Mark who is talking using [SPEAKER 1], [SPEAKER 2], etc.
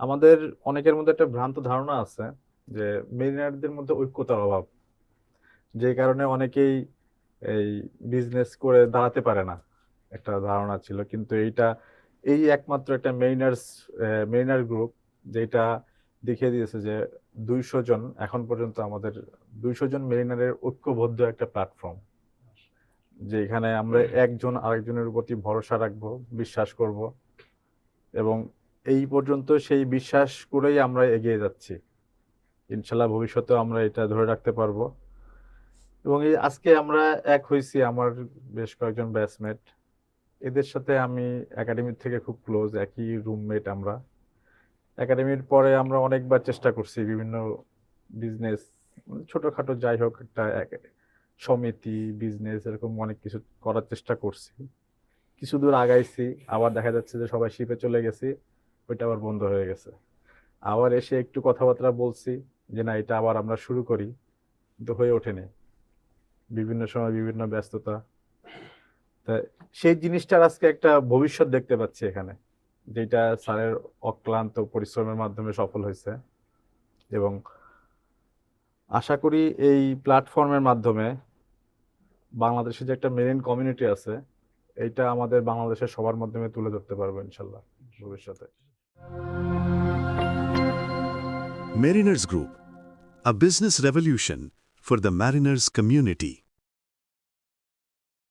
[SPEAKER 1] আমাদের অনেকের মধ্যে একটা ভ্রান্ত ধারণা আছে যে মেরিনারদের মধ্যে ঐক্যতার অভাব যে কারণে অনেকেই এই বিজনেস করে দাঁড়াতে পারে না একটা ধারণা ছিল। কিন্তু এইটা এই একমাত্র একটা মেরিনার্স মেরিনার গ্রুপ যেটা দেখিয়ে দিয়েছে যে দুইশো জন এখন পর্যন্ত আমাদের দুইশো জন মেরিনারের ঐক্যবদ্ধ একটা প্ল্যাটফর্ম যে এখানে আমরা একজন আরেকজনের প্রতি ভরসা রাখব বিশ্বাস করব এবং এই পর্যন্ত সেই বিশ্বাস করেই আমরা এগিয়ে যাচ্ছি। ইনশাল্লাহ ভবিষ্যতেও আমরা এটা ধরে রাখতে পারব। এবং এই আজকে আমরা এক হয়েছি আমার বেশ কয়েকজন ব্যাচমেট এদের সাথে আমি একাডেমির থেকে খুব ক্লোজ একই রুমমেট আমরা। একাডেমির পরে আমরা অনেকবার চেষ্টা করছি বিভিন্ন বিজনেস ছোটখাটো যাই হোক একটা সমিতি বিজনেস এরকম অনেক কিছু করার চেষ্টা করছি। কিছু দূর আগাইছি, আবার দেখা যাচ্ছে যে সবাই শিপে চলে গেছি। ওইটা আবার বন্ধ হয়ে গেছে। আবার এসে একটু কথাবার্তা বলছি যে, না, এটা আবার আমরা শুরু করি। কিন্তু হয়ে ওঠেনি। বিভিন্ন সময় বিভিন্ন ব্যস্ততা। তা সেই জিনিসটার আজকে একটা ভবিষ্যৎ দেখতে পাচ্ছি এখানে, যেটা স্যারের অক্লান্ত পরিশ্রমের মাধ্যমে সফল হয়েছে। এবং আশা করি এই প্ল্যাটফর্মের মাধ্যমে বাংলাদেশে যে একটা মেরিন কমিউনিটি আছে এইটা আমাদের বাংলাদেশের সবার মাধ্যমে তুলে ধরতে পারব ইনশাল্লাহ ভবিষ্যতে
[SPEAKER 2] Mariners Group, a business revolution for the mariners community.